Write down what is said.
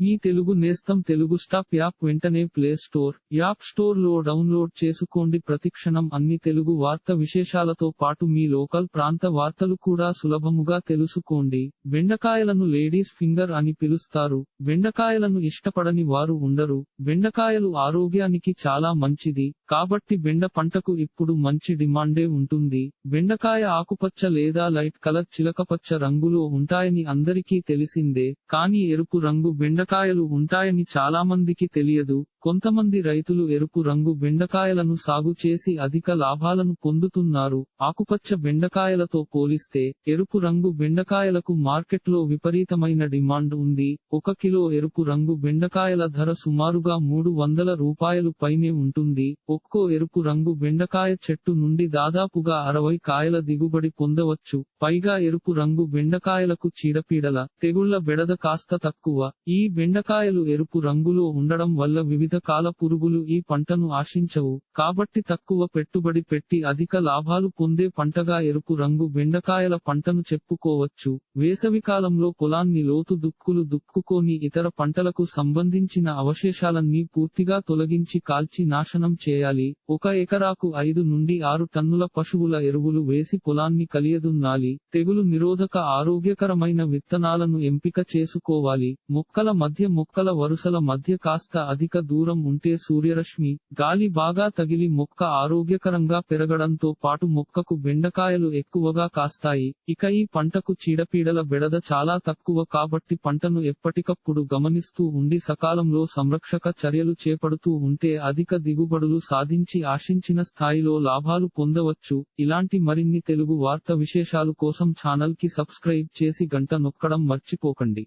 మీ తెలుగు నేస్తం Telugu stop app వెంటనే play store app స్టోర్లో డౌన్లోడ్ చేసుకోండి. ప్రతిక్షణం అన్ని తెలుగు వార్త విశేషాలతో పాటు మీ లోకల్ ప్రాంత వార్తలు కూడా సులభముగా తెలుసుకోండి. బెండకాయలను లేడీస్ ఫింగర్ అని పిలుస్తారు. బెండకాయలను ఇష్టపడని వారు ఉండరు. బెండకాయలు ఆరోగ్యానికి చాలా మంచిది. కాబట్టి బెండ పంటకు ఇప్పుడు మంచి డిమాండే ఉంటుంది. బెండకాయ ఆకుపచ్చ లేదా లైట్ కలర్ చిలకపచ్చ రంగులో ఉంటాయని అందరికీ తెలిసిందే. కానీ ఎరుపు రంగు బెండ బెండకాయలు ఉంటాయని చాలా మందికి తెలియదు. కొంతమంది రైతులు ఎరుపు రంగు బెండకాయలను సాగు చేసి అధిక లాభాలను పొందుతున్నారు. ఆకుపచ్చ బెండకాయలతో పోలిస్తే ఎరుపు రంగు బెండకాయలకు మార్కెట్లో విపరీతమైన డిమాండ్ ఉంది. ఒక కిలో ఎరుపు రంగు బెండకాయల ధర సుమారుగా మూడు వందల రూపాయలు పైనే ఉంటుంది. ఒక్కో ఎరుపు రంగు బెండకాయ చెట్టు నుండి దాదాపుగా అరవై కాయల దిగుబడి పొందవచ్చు. పైగా ఎరుపు రంగు బెండకాయలకు చీడపీడల తెగుళ్ళ బెడద కాస్త తక్కువ. ఈ బెండకాయలు ఎరుపు రంగులో ఉండడం వల్ల వివిధ కాల పురుగులు ఈ పంటను ఆశించవు. కాబట్టి తక్కువ పెట్టుబడి పెట్టి అధిక లాభాలు పొందే పంటగా ఎరుపు రంగు బెండకాయల పంటను చెప్పుకోవచ్చు. వేసవికాలంలో పొలాన్ని లోతు దుక్కులు దుక్కుకొని ఇతర పంటలకు సంబంధించిన అవశేషాలన్నీ పూర్తిగా తొలగించి కాల్చి నాశనం చేయాలి. ఒక ఎకరాకు ఐదు నుండి ఆరు టన్నుల పశువుల ఎరువులు వేసి పొలాన్ని కలియదున్నాలి. తెగులు నిరోధక ఆరోగ్యకరమైన విత్తనాలను ఎంపిక చేసుకోవాలి. మొక్కల మధ్య మొక్కల వరుసల మధ్య కాస్త అధిక దూరం ఉంటే సూర్యరశ్మి గాలి బాగా తగిలి మొక్క ఆరోగ్యకరంగా పెరగడంతో పాటు మొక్కకు బెండకాయలు ఎక్కువగా కాస్తాయి. ఇక ఈ పంటకు చీడపీడల బెడద చాలా తక్కువ కాబట్టి పంటను ఎప్పటికప్పుడు గమనిస్తూ ఉండి సకాలంలో సంరక్షక చర్యలు చేపడుతూ ఉంటే అధిక దిగుబడులు సాధించి ఆశించిన స్థాయిలో లాభాలు పొందవచ్చు. ఇలాంటి మరిన్ని తెలుగు వార్త విశేషాలు కోసం ఛానల్కి సబ్స్క్రైబ్ చేసి గంట నొక్కడం మర్చిపోకండి.